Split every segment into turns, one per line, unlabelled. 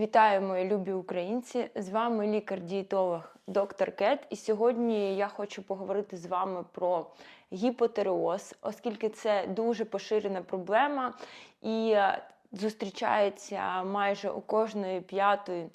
Вітаю, мої любі українці! З вами лікар-дієтолог доктор Кет. І сьогодні я хочу поговорити з вами про гіпотереоз, оскільки це дуже поширена проблема і е, зустрічається майже у кожної п'ятої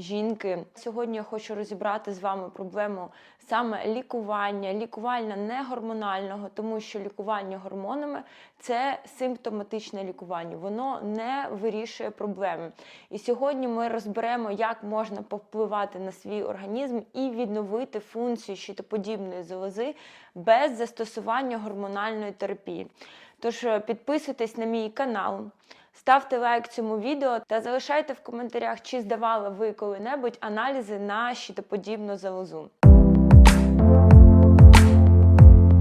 жінки. Сьогодні я хочу розібрати з вами проблему саме лікування, лікування не гормонального, тому що лікування гормонами це симптоматичне лікування, воно не вирішує проблеми. І сьогодні ми розберемо, як можна повпливати на свій організм і відновити функцію щитоподібної залози без застосування гормональної терапії. Тож е, підписуйтесь на мій канал. Ставте лайк цьому відео та залишайте в коментарях, чи здавали ви коли-небудь аналізи на щитоподібну залозу.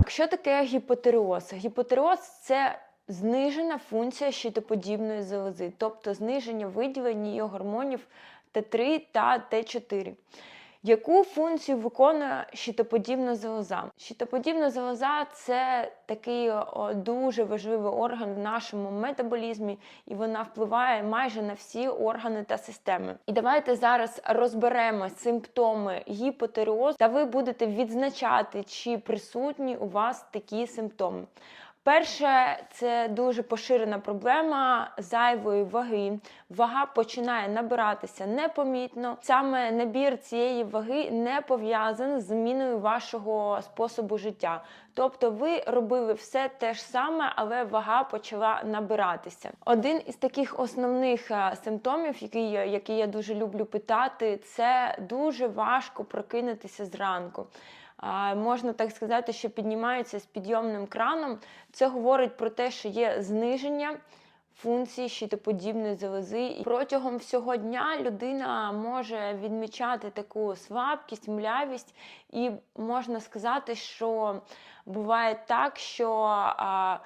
Що таке гіпотереоз? Гіпотереоз це знижена функція щитоподібної залози, тобто зниження виділення її гормонів Т3 та Т4. Яку функцію виконує щитоподібна залоза? Щитоподібна залоза це такий дуже важливий орган в нашому метаболізмі, і вона впливає майже на всі органи та системи. І давайте зараз розберемо симптоми гіпотереозу, та ви будете відзначати, чи присутні у вас такі симптоми. Перше, це дуже поширена проблема зайвої ваги. Вага починає набиратися непомітно. Саме набір цієї ваги не пов'язаний з зміною вашого способу життя. Тобто ви робили все те ж саме, але вага почала набиратися. Один із таких основних е, симптомів, який, який я дуже люблю питати, це дуже важко прокинутися зранку. Можна так сказати, що піднімаються з підйомним краном. Це говорить про те, що є зниження функції щитоподібної залози. І протягом всього дня людина може відмічати таку слабкість, млявість, і можна сказати, що буває так, що а,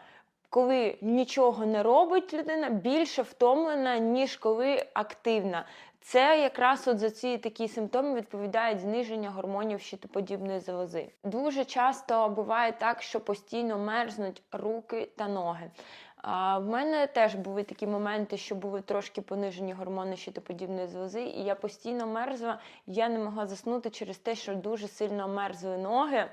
коли нічого не робить людина, більше втомлена, ніж коли активна. Це якраз от за ці такі симптоми відповідають зниження гормонів щитоподібної залози. Дуже часто буває так, що постійно мерзнуть руки та ноги. А, в мене теж були такі моменти, що були трошки понижені гормони щитоподібної залози, і я постійно мерзла, я не могла заснути через те, що дуже сильно мерзли ноги,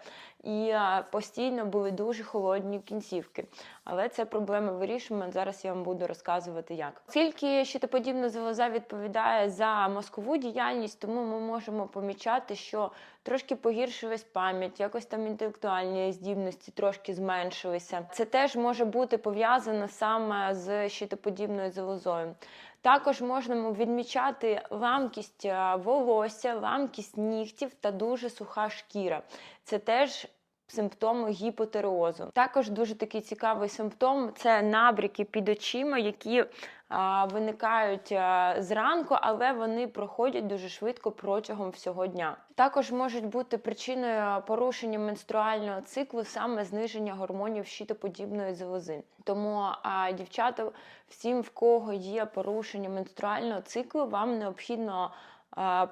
і постійно були дуже холодні кінцівки. Але це проблема вирішуємо. Зараз я вам буду розказувати, як. Оскільки щитоподібна залоза відповідає за мозкову діяльність, тому ми можемо помічати, що трошки погіршилась пам'ять, якось там інтелектуальні здібності трошки зменшилися. Це теж може бути пов'язано саме з щитоподібною залозою. Також можемо відмічати ламкість е, волосся, ламкість нігтів та дуже суха шкіра. Це теж симптоми гіпотереозу. Також дуже такий цікавий симптом це набріки під очима, які виникають зранку, але вони проходять дуже швидко протягом всього дня. Також можуть бути причиною порушення менструального циклу саме зниження гормонів щитоподібної залози. Тому дівчата, всім, в кого є порушення менструального циклу, вам необхідно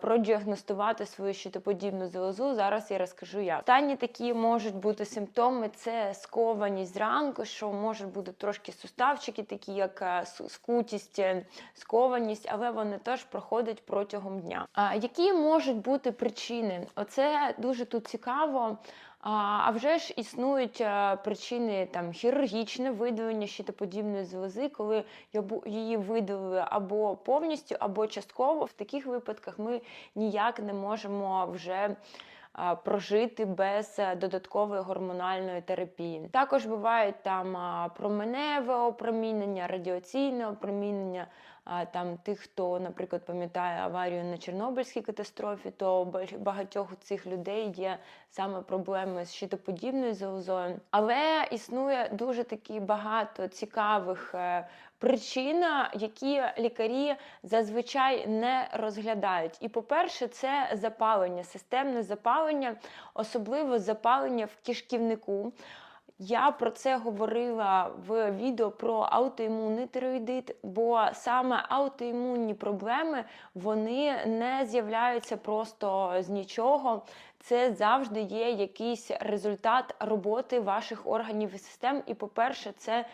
продіагностувати свою щитоподібну залозу. Зараз я розкажу як. Останні такі можуть бути симптоми: це скованість зранку, що можуть бути трошки суставчики, такі як е, скутість, е, скованість, але вони теж проходять протягом дня. А які можуть бути причини? Оце дуже тут цікаво. А вже ж існують е, причини там хірургічне видалення щитоподібної залози, коли її видалили або повністю, або частково. В таких випадках ми ніяк не можемо вже прожити без е, додаткової гормональної терапії. Також бувають там променеве опромінення, радіаційне опромінення. Там тих, хто, наприклад, пам'ятає аварію на Чорнобильській катастрофі, то багатьох цих людей є саме проблеми з щитоподібною залозою. Але існує дуже такі багато цікавих е, причин, які лікарі зазвичай не розглядають. І, по-перше, це запалення, системне запалення, особливо запалення в кишківнику. Я про це говорила в відео про аутоімунний тироїдит, бо саме аутоімунні проблеми вони не з'являються просто з нічого. Це завжди є якийсь результат роботи ваших органів і систем. І, по-перше, це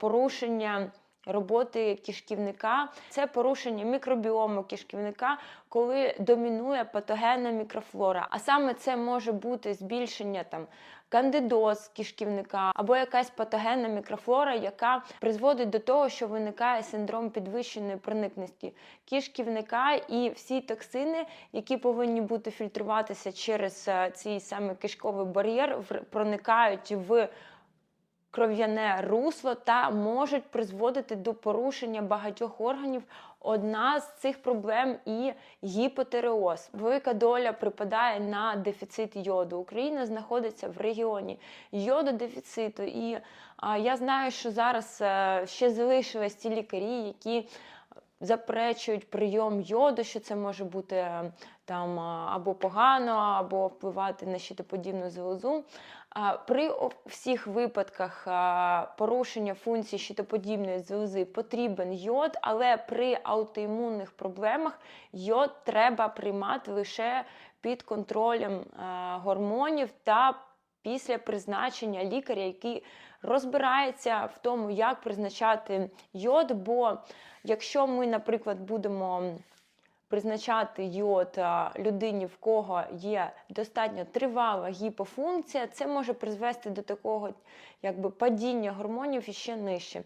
порушення роботи кишківника. Це порушення мікробіому кишківника, коли домінує патогенна мікрофлора. А саме це може бути збільшення там кандидоз кишківника або якась патогенна мікрофлора, яка призводить до того, що виникає синдром підвищеної проникності кишківника і всі токсини, які повинні бути фільтруватися через е, цей саме кишковий бар'єр, проникають в кров'яне русло та можуть призводити до порушення багатьох органів. Одна з цих проблем і гіпотереоз. Велика доля припадає на дефіцит йоду. Україна знаходиться в регіоні йододефіциту. І а, я знаю, що зараз а, ще залишились ті лікарі, які заперечують прийом йоду, що це може бути е, там або погано, або впливати на щитоподібну залозу. А, При всіх випадках порушення функції щитоподібної залози потрібен йод, але при аутоімунних проблемах йод треба приймати лише під контролем гормонів та після призначення лікаря, який розбирається в тому, як призначати йод. Бо якщо ми, наприклад, будемо призначати йод людині, в кого є достатньо тривала гіпофункція, це може призвести до такого якби падіння гормонів іще нижче.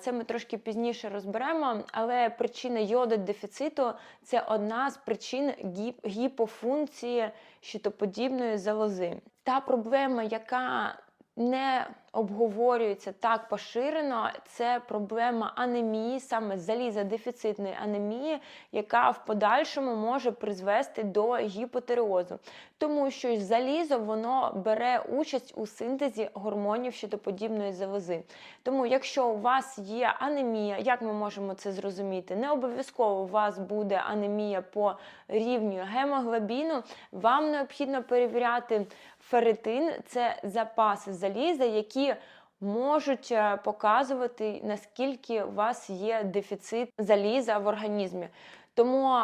Це ми трошки пізніше розберемо, але причина йододефіциту – це одна з причин гіп- гіпофункції щитоподібної залози. Та проблема, яка не обговорюється так поширено, це проблема анемії, саме залізодефіцитної анемії, яка в подальшому може призвести до гіпотереозу. Тому що залізо воно бере участь у синтезі гормонів щитоподібної залози. Тому, якщо у вас є анемія, як ми можемо це зрозуміти? Не обов'язково у вас буде анемія по рівню гемоглобіну, вам необхідно перевіряти ферритин, це запаси заліза, які можуть е, показувати, наскільки у вас є дефіцит заліза в організмі. Тому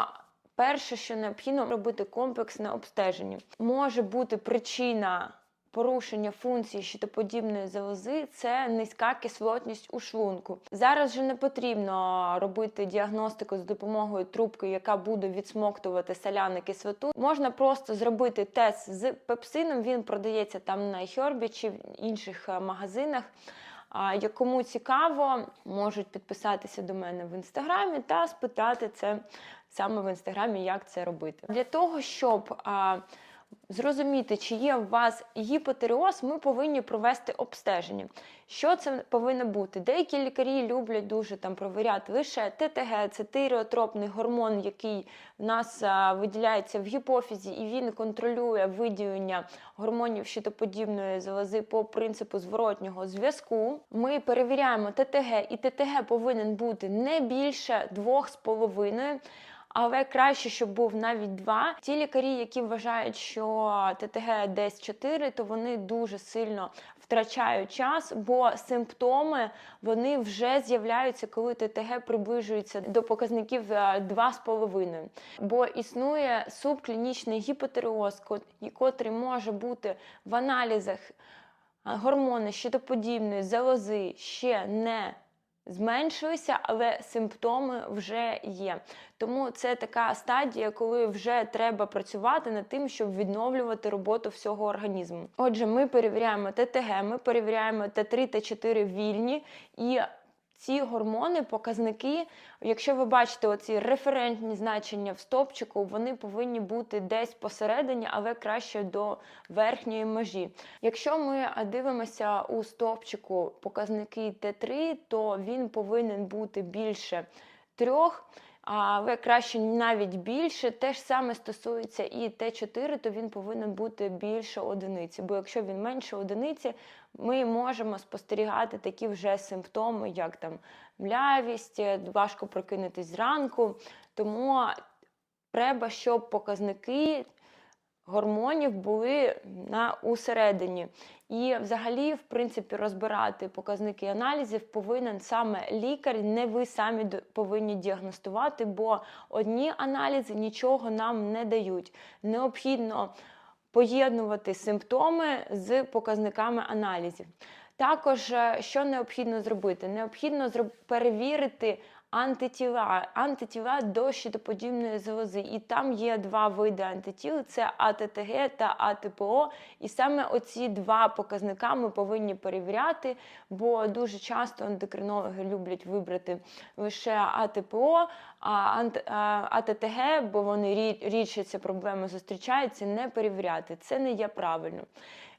перше, що необхідно робити комплексне обстеження. Може бути причина порушення функції щитоподібної залози це низька кислотність у шлунку. Зараз вже не потрібно робити діагностику з допомогою трубки, яка буде відсмоктувати соляну кислоту. Можна просто зробити тест з пепсином. Він продається там на Хьорбі чи в інших е, магазинах. А як кому цікаво, можуть підписатися до мене в інстаграмі та спитати це саме в інстаграмі, як це робити. Для того, щоб зрозуміти, чи є у вас гіпотереоз, ми повинні провести обстеження. Що це повинно бути? Деякі лікарі люблять дуже там провіряти лише ТТГ, це тиреотропний гормон, який в нас а, виділяється в гіпофізі, і він контролює виділення гормонів щитоподібної залози по принципу зворотнього зв'язку. Ми перевіряємо ТТГ, і ТТГ повинен бути не більше 2,5. Але краще, щоб був навіть два. Ті лікарі, які вважають, що ТТГ десь 4, то вони дуже сильно втрачають час, бо симптоми вони вже з'являються, коли ТТГ приближується до показників е, 2,5. Бо існує субклінічний гіпотереоз, котрий може бути в аналізах а, гормони щитоподібної залози ще не зменшилися, але симптоми вже є. Тому це така стадія, коли вже треба працювати над тим, щоб відновлювати роботу всього організму. Отже, ми перевіряємо ТТГ, ми перевіряємо Т3, Т4 вільні і. Ці гормони, показники, якщо ви бачите оці референтні значення в стопчику, вони повинні бути десь посередині, але краще до верхньої межі. Якщо ми дивимося у стовпчику показники Т3, то він повинен бути більше трьох. Але краще навіть більше. Те ж саме стосується і Т4, то він повинен бути більше одиниці. Бо якщо він менше одиниці, ми можемо спостерігати такі вже симптоми, як там млявість, важко прокинутись зранку. Тому треба, щоб показники гормонів були на усередині. І взагалі, в принципі, розбирати показники аналізів повинен саме лікар, не ви самі повинні діагностувати, бо одні аналізи нічого нам не дають. Необхідно поєднувати симптоми з показниками аналізів. Також е, що необхідно зробити? Необхідно перевірити антитіла, антитіла до щитоподібної залози. І там є два види антитіл: це АТТГ та АТПО. І саме оці два показника ми повинні перевіряти, бо дуже часто ендокринологи люблять вибрати лише АТПО, АТТГ, бо вони рі- рідше ці проблеми зустрічаються, не перевіряти. Це не є правильно.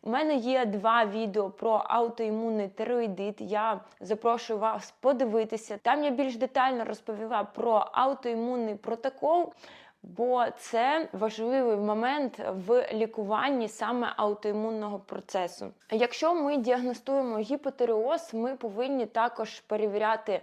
У мене є два відео про аутоімунний тироїдит. Я запрошую вас подивитися. Там я більш детально розповіла про аутоімунний протокол. Бо це важливий момент в лікуванні саме аутоімунного процесу. Якщо ми діагностуємо гіпотиреоз, ми повинні також перевіряти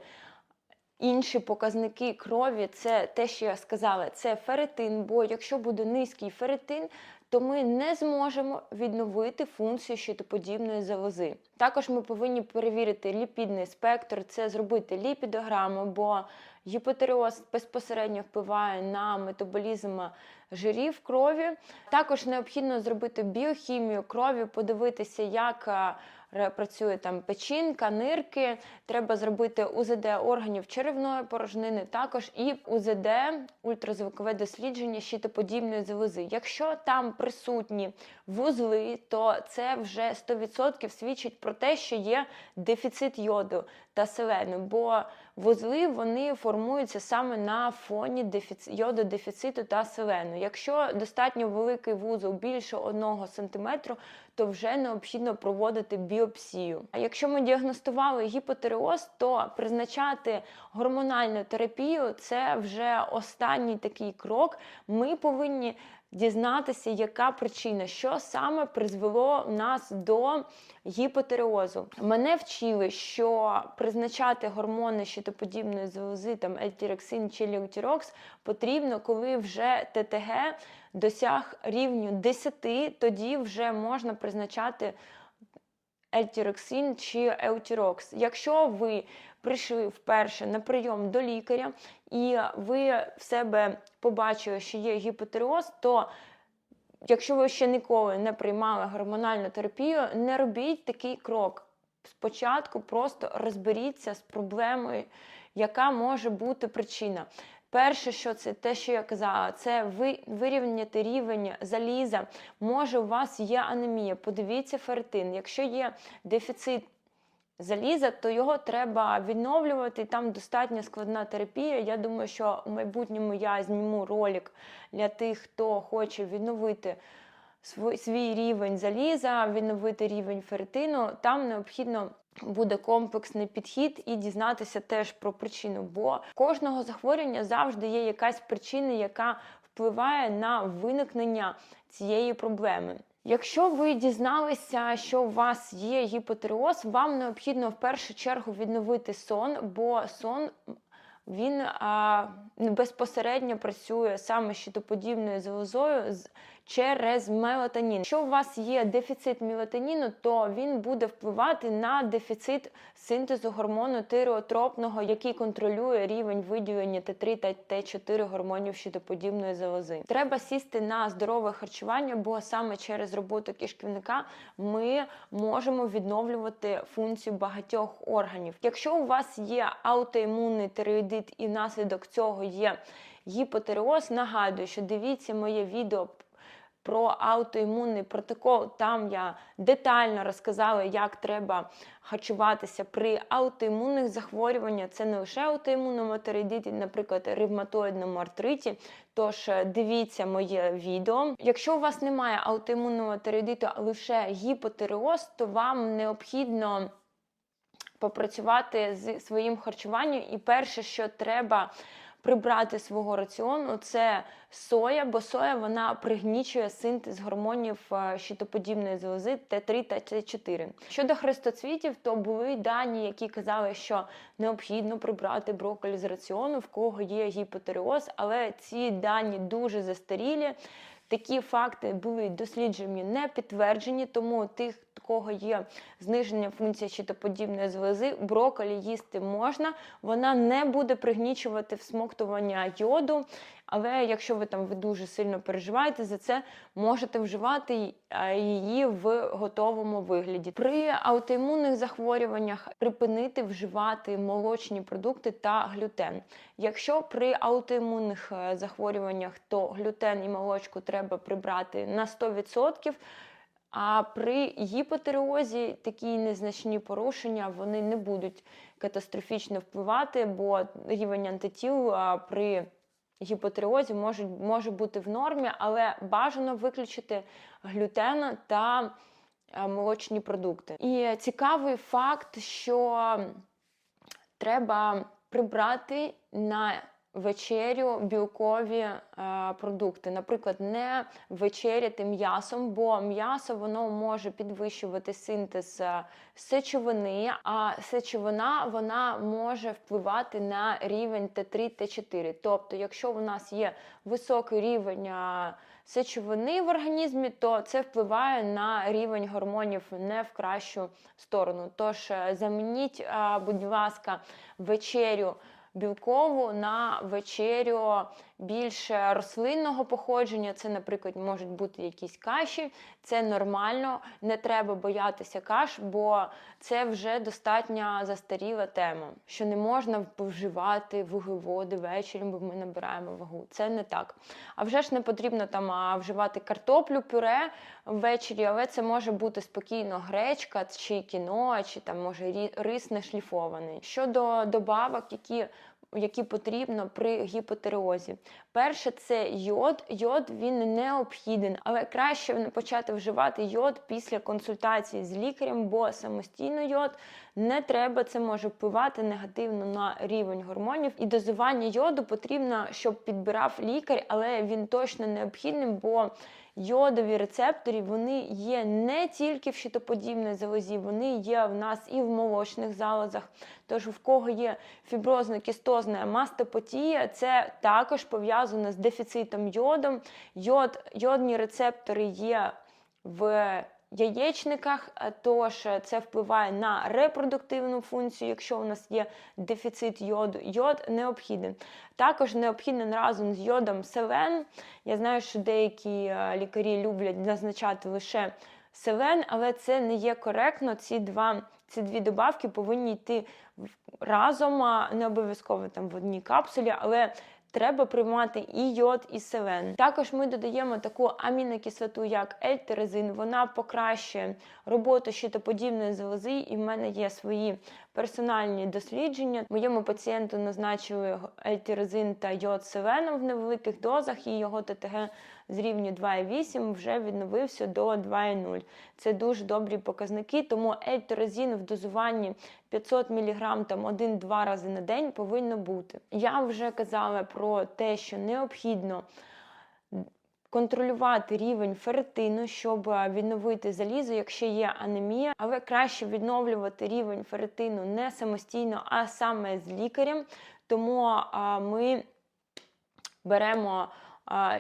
інші показники крові. Це те, що я сказала, це ферритин. Бо якщо буде низький ферритин, то ми не зможемо відновити функцію щитоподібної залози. Також ми повинні перевірити ліпідний спектр, це зробити ліпідограму, бо гіпотереоз безпосередньо впливає на метаболізм жирів крові. Також необхідно зробити біохімію крові, подивитися, як е, працює там печінка, нирки. Треба зробити УЗД органів черевної порожнини, також і УЗД ультразвукове дослідження щитоподібної залози. Якщо там присутні вузли, то це вже 100% свідчить про те, що є дефіцит йоду та селену, бо вузли вони формуються саме на фоні дефіци... йододефіциту та селену. Якщо достатньо великий вузол більше 1 см, то вже необхідно проводити біопсію. А якщо ми діагностували гіпотереоз, то призначати гормональну терапію це вже останній такий крок. Ми повинні дізнатися, яка причина, що саме призвело нас до гіпотереозу. Мене вчили, що призначати гормони щитоподібної залози, там ельтірексин чи леутірокс, потрібно, коли вже ТТГ досяг рівню 10, тоді вже можна призначати ельтіроксин чи еутірокс. Якщо ви прийшли вперше на прийом до лікаря і ви в себе побачили, що є гіпотереоз, то якщо ви ще ніколи не приймали гормональну терапію, не робіть такий крок. Спочатку просто розберіться з проблемою, яка може бути причина. Перше, що це те, що я казала, це ви вирівняти рівень заліза. Може, у вас є анемія, подивіться ферритин. Якщо є дефіцит заліза, то його треба відновлювати. Там достатньо складна терапія. Я думаю, що в майбутньому я зніму ролик для тих, хто хоче відновити свій, рівень заліза, відновити рівень ферритину. Там необхідно. Буде комплексний підхід і дізнатися теж про причину, бо кожного захворювання завжди є якась причина, яка впливає на виникнення цієї проблеми. Якщо ви дізналися, що у вас є гіпотереоз, вам необхідно в першу чергу відновити сон, бо сон він а, безпосередньо працює саме щитоподібною залозою через мелатонін. Якщо у вас є дефіцит мелатоніну, то він буде впливати на дефіцит синтезу гормону тиреотропного, який контролює рівень виділення Т3 та Т4 гормонів щитоподібної залози. Треба сісти на здорове харчування, бо саме через роботу кишківника ми можемо відновлювати функцію багатьох органів. Якщо у вас є аутоімунний тиреоїдит і внаслідок цього є гіпотереоз, нагадую, що дивіться моє відео про аутоімунний протокол. Там я детально розказала, як треба харчуватися при аутоімунних захворюваннях. Це не лише аутоімунному тиреоїдиті, наприклад, ревматоїдному артриті. Тож е, дивіться моє відео. Якщо у вас немає аутоімунного тиреоїдиту, а лише гіпотиреоз, то вам необхідно попрацювати з своїм харчуванням. І перше, що треба прибрати свого раціону, це соя, бо соя вона пригнічує синтез гормонів е, щитоподібної залози Т3 та Т4. Щодо хрестоцвітів, то були дані, які казали, що необхідно прибрати брокколі з раціону, в кого є гіпотереоз, але ці дані дуже застарілі. Такі факти були досліджені не підтверджені, тому тих, кого є зниження функції щитоподібної залози, брокколі їсти можна, вона не буде пригнічувати всмоктування йоду. Але якщо ви там ви дуже сильно переживаєте за це, можете вживати її в готовому вигляді. При аутоімунних захворюваннях припинити вживати молочні продукти та глютен. Якщо при аутоімунних е, захворюваннях, то глютен і молочку треба прибрати на 100%. А при гіпотереозі такі незначні порушення вони не будуть катастрофічно впливати, бо рівень антитіл при гіпотереозі може, може бути в нормі, але бажано виключити глютен та е, молочні продукти. І цікавий факт, що треба прибрати на вечерю білкові е, продукти. Наприклад, не вечеряти м'ясом, бо м'ясо воно може підвищувати синтез е, сечовини, а сечовина вона може впливати на рівень Т3, Т4. Тобто, якщо у нас є високий рівень е, сечовини в організмі, то це впливає на рівень гормонів не в кращу сторону. Тож е, замініть, будь ласка, вечерю білкову на вечерю більше рослинного походження. Це, наприклад, можуть бути якісь каші. Це нормально, не треба боятися каш, бо це вже достатньо застаріла тема, що не можна вживати вуглеводи ввечері, бо ми набираємо вагу. Це не так. А вже ж не потрібно там вживати картоплю, пюре ввечері, але це може бути спокійно гречка чи кіно, чи там може рис не шліфований. Щодо добавок, які які потрібно при гіпотереозі. Перше, це йод. Йод він необхіден, але краще почати вживати йод після консультації з лікарем, бо самостійно йод не треба. Це може впливати негативно на рівень гормонів. І дозування йоду потрібно, щоб підбирав лікар, але він точно необхідним, бо йодові рецептори вони є не тільки в щитоподібній залозі, вони є в нас і в молочних залозах. Тож, в кого є фіброзно-кістозна мастопатія, це також пов'язано з дефіцитом йодом. Йод, йодні рецептори є в яєчниках, е, тож це впливає на репродуктивну функцію, якщо у нас є дефіцит йоду. Йод необхідний. Також необхідний разом з йодом селен. Я знаю, що деякі е, лікарі люблять назначати лише селен, але це не є коректно. Ці два ці дві добавки повинні йти разом, не обов'язково там в одній капсулі, але треба приймати і йод, і селен. Також ми додаємо таку амінокислоту, як ельтерезин. Вона покращує роботу щитоподібної залози, і в мене є свої персональні дослідження. Моєму пацієнту назначили ельтерезин та йод селеном в невеликих дозах, і його ТТГ з рівню 2,8 вже відновився до 2,0. Це дуже добрі показники, тому ельтерезин в дозуванні 500 мг там 1-2 рази на день повинно бути. Я вже казала про те, що необхідно контролювати рівень ферритину, щоб е, відновити залізо, якщо є анемія, але краще відновлювати рівень ферритину не самостійно, а саме з лікарем. Тому а, ми беремо.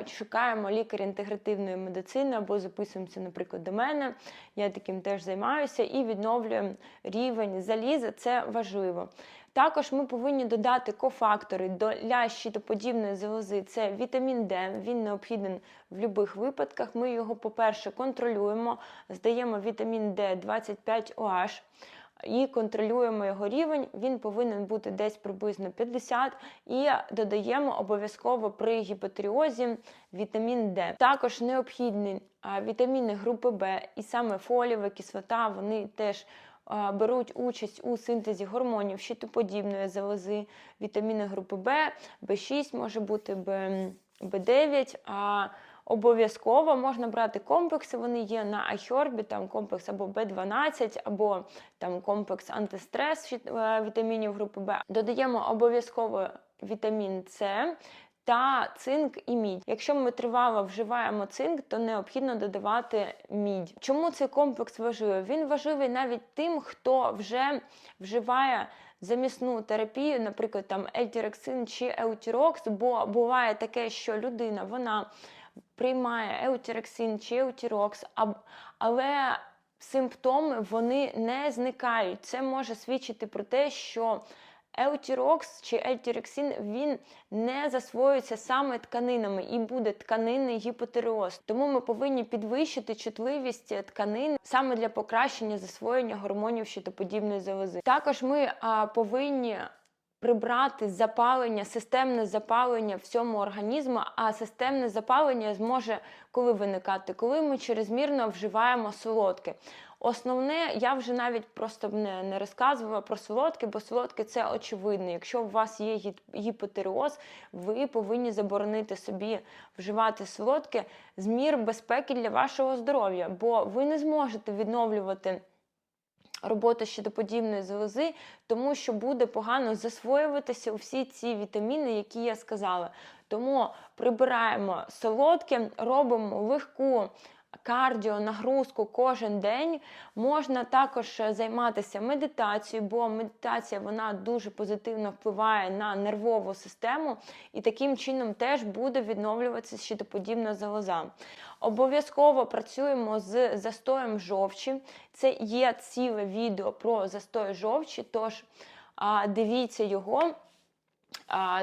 Шукаємо лікаря інтегративної медицини або записуємося, наприклад, до мене. Я таким теж займаюся і відновлюємо рівень заліза. Це важливо. Також ми повинні додати кофактори для щитоподібної залози. Це вітамін Д, він необхідний в будь-яких випадках. Ми його, по-перше, контролюємо, здаємо вітамін Д 25 OH і контролюємо його рівень. Він повинен бути десь приблизно 50 і додаємо обов'язково при гіпотеріозі вітамін Д. Також необхідні вітаміни групи Б і саме фолієва кислота, вони теж беруть участь у синтезі гормонів щитоподібної залози, вітаміни групи Б, Б6 може бути Б, Б9. А, Обов'язково можна брати комплекси, вони є на Айхербі, там комплекс або Б12, або там комплекс антистрес е, вітамінів групи Б. Додаємо обов'язково вітамін С та цинк і мідь. Якщо ми тривало вживаємо цинк, то необхідно додавати мідь. Чому цей комплекс важливий? Він важливий навіть тим, хто вже вживає замісну терапію, наприклад, там ельтірексин чи еутірокс, бо буває таке, що людина вона приймає еутірексин чи еутірокс, але симптоми вони не зникають. Це може свідчити про те, що Еутірокс чи ельтірексін він не засвоюється саме тканинами і буде тканинний гіпотереоз. Тому ми повинні підвищити чутливість тканин саме для покращення засвоєння гормонів щитоподібної залози. Також ми а, повинні прибрати запалення, системне запалення всьому організму, а системне запалення зможе коли виникати, коли ми чрезмірно вживаємо солодке. Основне, я вже навіть просто не, не розказувала про солодке, бо солодке це очевидно. Якщо у вас є гі- гіпотереоз, ви повинні заборонити собі вживати солодке з мір безпеки для вашого здоров'я, бо ви не зможете відновлювати роботу щитоподібної залози, тому що буде погано засвоюватися всі ці вітаміни, які я сказала. Тому прибираємо солодке, робимо легку кардіо нагрузку кожен день. Можна також е, займатися медитацією, бо медитація вона дуже позитивно впливає на нервову систему, і таким чином теж буде відновлюватися щитоподібна залоза. Обов'язково працюємо з застоєм жовчі. Це є ціле відео про застой жовчі, тож дивіться його.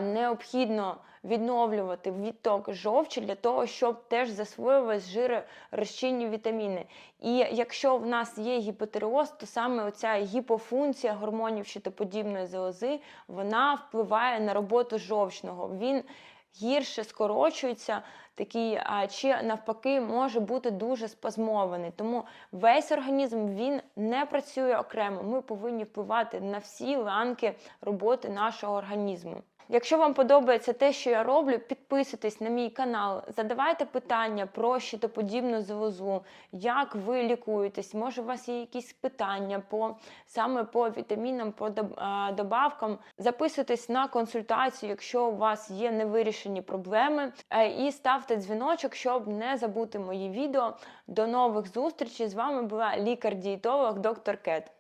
Необхідно відновлювати відток жовчі для того, щоб теж засвоювались жиророзчинні вітаміни. І якщо в нас є гіпотереоз, то саме оця гіпофункція гормонів щитоподібної залози вона впливає на роботу жовчного. Він гірше скорочується, такий, а, чи навпаки може бути дуже спазмований. Тому весь організм він не працює окремо. Ми повинні впливати на всі ланки роботи нашого організму. Якщо вам подобається те, що я роблю, підписуйтесь на мій канал, задавайте питання про щитоподібну залозу, як ви лікуєтесь, може у вас є якісь питання по саме по вітамінам, по доб- добавкам. Записуйтесь на консультацію, якщо у вас є невирішені проблеми, Е, і ставте дзвіночок, щоб не забути мої відео. До нових зустрічей! З вами була лікар-дієтолог доктор Кет.